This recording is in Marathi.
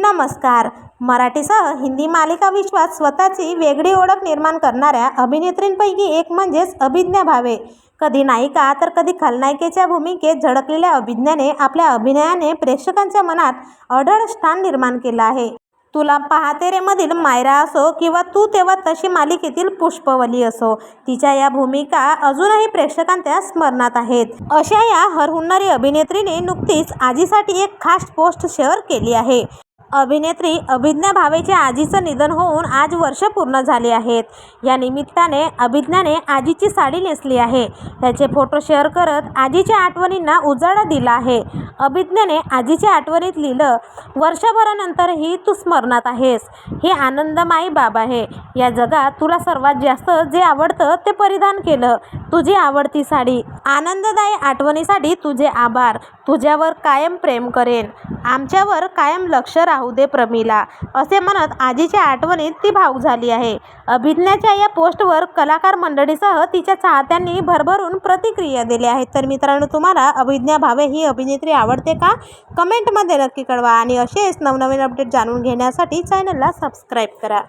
नमस्कार. मराठीसह हिंदी मालिका विश्वात स्वतःची वेगळी ओळख निर्माण करणाऱ्या अभिनेत्रींपैकी एक म्हणजेच अभिज्ञा भावे. कधी नायिका तर कधी खलनायिकेच्या भूमिकेत झळकलेल्या अभिज्ञाने आपल्या अभिनयाने प्रेक्षकांच्या मनात अढळ स्थान निर्माण केलं आहे. तुला पाहते मायरा असो किंवा तू तेव्हा तशी मालिकेतील पुष्पवली असो तिच्या या भूमिका अजूनही प्रेक्षकांच्या स्मरणात आहेत. अशा या हरहुन्नरी अभिनेत्रीने नुकतीच आजीसाठी एक खास पोस्ट शेअर केली आहे. अभिनेत्री अभिज्ञा भावेच्या आजीचं निधन होऊन आज वर्ष पूर्ण झाले आहेत. या निमित्ताने अभिज्ञाने आजीची साडी नेसली आहे. त्याचे फोटो शेअर करत आजीच्या आठवणींना उजाळा दिला आहे. अभिज्ञाने आजीच्या आठवणीत लिहिलं वर्षभरानंतरही तू स्मरणात आहेस. हे आनंदमाई बाब आहे. या जगात तुला सर्वात जास्त जे आवडतं ते परिधान केलं. तुझी आवडती साडी. आनंददायी आठवणीसाठी तुझे आभार. तुझ्यावर कायम प्रेम करेन. आमच्यावर कायम लक्ष राहू दे प्रमिला. असे म्हणत आजीच्या आठवणीत ती भावूक झाली आहे. अभिज्ञाच्या या पोस्टवर कलाकार मंडळीसह तिच्या चाहत्यांनी भरभरून प्रतिक्रिया दिल्या आहेत तर मित्रांनो तुम्हाला अभिज्ञा भावे ही अभिनेत्री आवडते का? कमेंटमध्ये नक्की कळवा आणि असेच नवनवीन अपडेट जाणून घेण्यासाठी चॅनलला सबस्क्राईब करा.